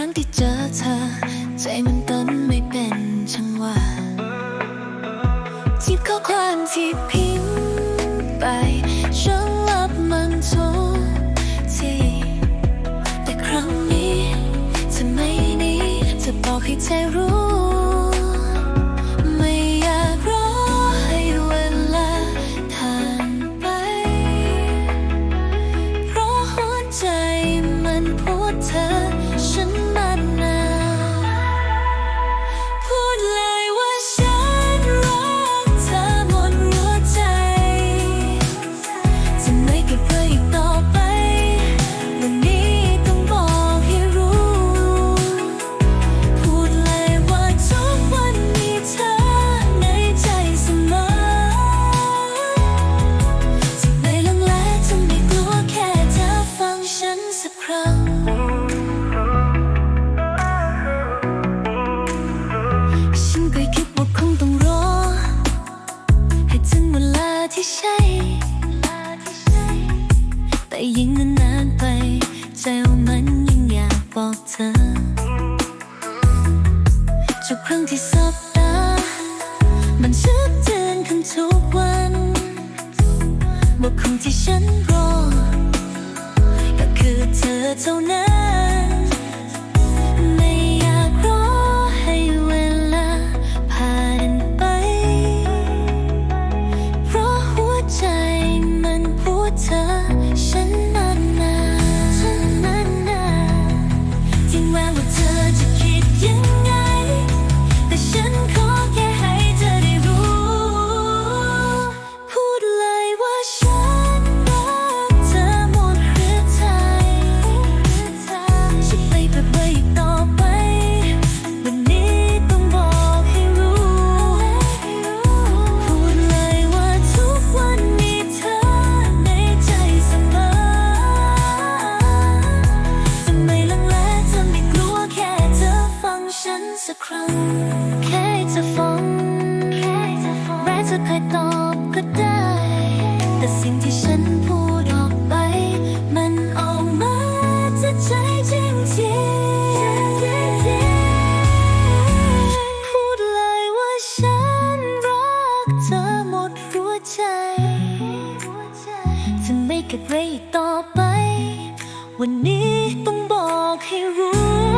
ครั้งที่เจอเธอ ใจมันเต้นไม่เป็นช่างว่าที่ข้อความที่พิมพ์ไปฉันรับมันทุกทีแต่ครั้งนี้เธอไม่นี้เธอบอกให้เธอรู้ ธอทุกครั้งที่สบตา มันชื่เชื่นขึ้นทุกวันว่าคงที่ฉันรอ ก็คือเธอเท่านั้น เก็บไว้ต่อไป วันนี้ต้องบอกให้รู้